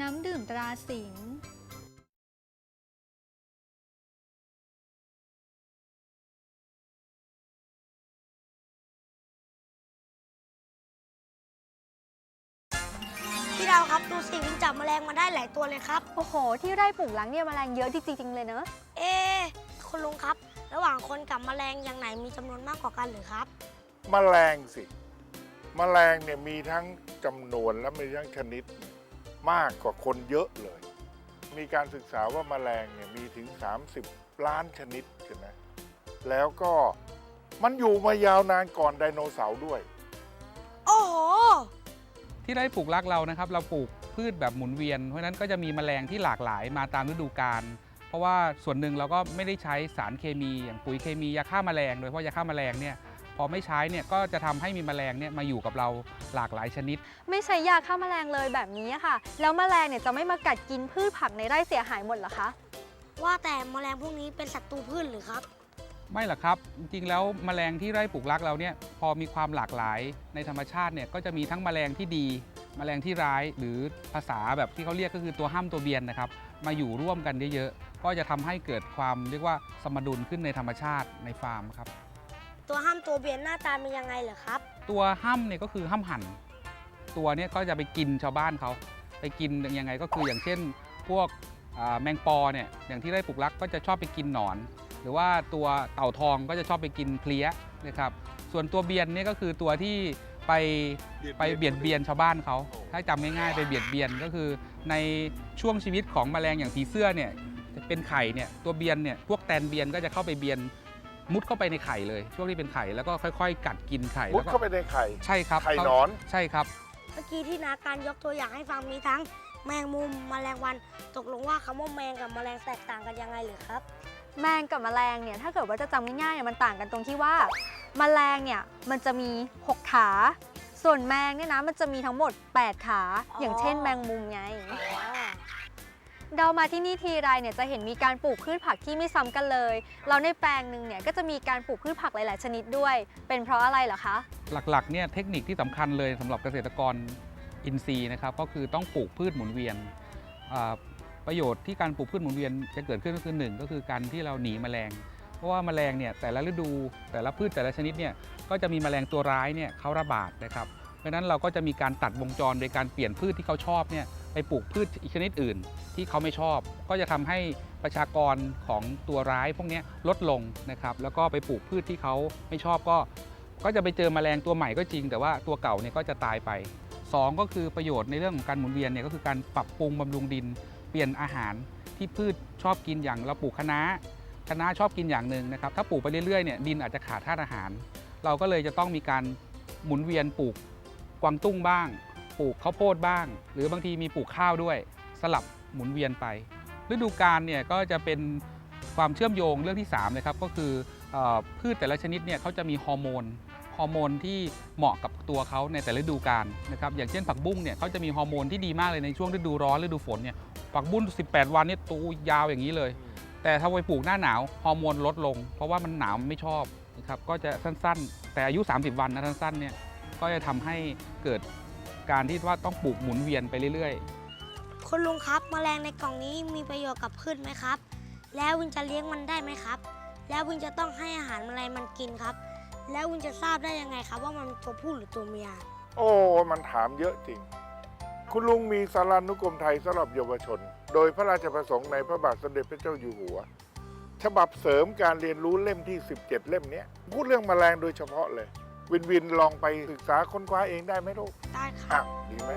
น้ำดื่มตราสิงห์พี่ดาวครับดูสิวินจับแมลงมาได้หลายตัวเลยครับ โอ้โห ที่ไร่ปลูกหลังเนี่ยแมลงเยอะจริงๆเลยเนอะเอะคุณลุงครับ ระหว่างคนกับแมลงอย่างไหนมีจำนวนมากกว่ากันหรือครับ มแมลงสิมแมลงเนี่ยมีทั้งจำนวนและมีทั้งชนิด มากกว่าคนเยอะเลย มีการศึกษาว่าแมลงเนี่ยมีถึง 30 ล้านชนิดใช่ไหมแล้วก็มันอยู่มายาวนานก่อนไดโนเสาร์ด้วย โอ้โห ที่ไร่ปลูกรักเรานะครับ เราปลูกพืชแบบหมุนเวียน เพราะฉะนั้นก็จะมีแมลงที่หลากหลายมาตามฤดูกาลเพราะว่าส่วนหนึ่งเราก็ไม่ได้ใช้สารเคมี อย่างปุ๋ยเคมียาฆ่าแมลง โดยเฉพาะยาฆ่าแมลงเนี่ย พอไม่ใช้เนี่ยก็จะทำให้มีแมลงเนี่ยมาอยู่กับเราหลากหลายชนิด ไม่ใช้ยาฆ่าแมลงเลยแบบนี้อะค่ะ แล้วแมลงเนี่ยจะไม่มากัดกินพืชผักในไร่เสียหายหมดเหรอคะว่าแต่แมลงพวกนี้เป็นศัตรูพืชหรือครับ ไม่หรอกครับ จริงๆแล้วแมลงที่ไร่ปลูกรักเราเนี่ยพอมีความหลากหลายในธรรมชาติเนี่ยก็จะมีทั้งแมลงที่ดีแมลงที่ร้ายหรือภาษาแบบที่เขาเรียกก็คือตัวห้ามตัวเบียนนะครับ มาอยู่ร่วมกันเยอะๆ ก็จะทำให้เกิดความเรียกว่าสมดุลขึ้นในธรรมชาติในฟาร์มครับ ตัวห้ามตัวเบียนหน้าตาเป็นยังไงเหรอครับ ตัวห้ามเนี่ยก็คือห้ามหั่น ตัวเนี่ยก็จะไปกินชาวบ้านเขาไปกินยังไงก็คืออย่างเช่น พวกอ่าแมงปอเนี่ยอย่างที่ไร่ปลูกรักก็จะชอบไปกินหนอน หรือว่าตัวเต่าทองก็จะชอบไปกินเพลี้ยนะครับส่วนตัวเบียนเนี่ยก็คือตัวที่ไปไปเบียดเบียนชาวบ้านเขาถ้าจำง่ายๆไปเบียดเบียนก็คือ ในช่วงชีวิตของแมลงอย่างผีเสื้อเนี่ยเป็นไข่เนี่ยตัวเบียนเนี่ยพวกแตนเบียนก็จะเข้าไปเบียน มุดเข้าไปในไข่เลย ช่วงที่เป็นไข่แล้วก็ค่อยๆ กัดกินไข่มุดแล้วก็เข้าไปในไข่ ใช่ครับไข่หนอน ใช่ครับ เมื่อกี้ที่นาการยกตัวอย่างให้ฟังมีทั้งแมงมุมแมลงวัน ตกลงว่าคำว่าแมงกับแมลงแตกต่างกันยังไงหรือครับ แมงกับแมลงเนี่ยถ้าเกิดว่าจะจำง่ายๆเนี่ยมันต่างกันตรงที่ว่า แมลงเนี่ยมันจะมี 6 ขา ส่วนแมงเนี่ยนะมันจะมีทั้งหมด 8 ขาอ๋อออย่างเช่นแมงมุมไงอ๋อ เรามาที่นี่ทีไรเนี่ยจะเห็นมีการปลูกพืชผักที่ไม่ซ้ำกันเลย เราในแปลงหนึ่งเนี่ยก็จะมีการปลูกพืชผักหลาย ๆ ชนิดด้วย เป็นเพราะอะไรเหรอคะ หลักๆ เนี่ยเทคนิคที่สำคัญเลยสำหรับเกษตรกรอินทรีย์นะครับก็คือต้องปลูกพืชหมุนเวียน ประโยชน์ที่การปลูกพืชหมุนเวียนจะเกิดขึ้นก็คือหนึ่งก็คือการที่เราหนีแมลง เพราะว่าแมลงเนี่ยแต่ละฤดูแต่ละพืชแต่ละชนิดเนี่ยก็จะมีแมลงตัวร้ายเนี่ยเขาระบาดนะครับ เพราะฉะนั้นเราก็จะมีการตัดวงจรโดยการเปลี่ยนพืชที่เขาชอบเนี่ย ไปปลูกพืชอีกชนิดอื่น ที่เขาไม่ชอบ ก็จะทำให้ประชากรของตัวร้ายพวกนี้ลดลงนะครับแล้วก็ไปปลูกพืชที่เขาไม่ชอบก็ ก็จะไปเจอแมลงตัวใหม่ก็จริง แต่ว่าตัวเก่าเนี่ยก็จะตายไป 2 ก็คือประโยชน์ในเรื่องของการหมุนเวียนเนี่ยก็คือการปรับปรุงบำรุงดิน เปลี่ยนอาหารที่พืชชอบกินอย่างเราปลูกคะน้าคะน้าชอบกินอย่างหนึ่งนะครับถ้าปลูกไปเรื่อยๆเนี่ยดินอาจจะขาดธาตุอาหาร เราก็เลยจะต้องมีการหมุนเวียนปลูกกวางตุ้งบ้าง ปลูกข้าวโพดบ้าง หรือบางทีมีปลูกข้าวด้วย สลับหมุนเวียนไป ฤดูกาลเนี่ยก็จะเป็นความเชื่อมโยงเรื่องที่3เลยครับก็คืออพืชแต่ละชนิดเนี่ยเขาจะมีฮอร์โมนฮอร์โมนที่เหมาะกับตัวเขาในแต่ฤดูกาลนะครับอย่างเช่นผักบุ้งเนี่ยเขาจะมีฮอร์โมนที่ดีมากเลยในช่วงฤดูร้อนฤดูฝนเนี่ยผักบุ้ง 18 วันเนี่ยตัวยาวอย่างนี้เลย แต่ถ้าไปปลูกหน้าหนาวฮอร์โมนลดลง เพราะว่ามันหนาวไม่ชอบนะครับก็จะสั้นๆ แต่อายุ 30 วันนะสั้นๆเนี่ยก็จะทำให้เกิด การที่ว่าต้องปลูกหมุนเวียนไปเรื่อยๆคุณลุงครับแมลงในกล่องนี้มีประโยชน์กับพืชไหมครับ แล้ววินจะเลี้ยงมันได้ไหมครับ แล้ววินจะต้องให้อาหารอะไรมันกินครับ แล้ววินจะทราบได้ยังไงครับ ว่ามันเป็นตัวผู้หรือตัวเมีย โอ้มันถามเยอะจริง คุณลุงมีสารานุกรมไทยสำหรับเยาวชน โดยพระราชประสงค์ในพระบาทสมเด็จพระเจ้าอยู่หัว ฉบับเสริมการเรียนรู้เล่มที่ 17 เล่มเนี้ยพูดเรื่องแมลงโดยเฉพาะเลย วินวินลองไปศึกษาค้นคว้าเองได้ไหมลูกได้ครัอะบดีไหม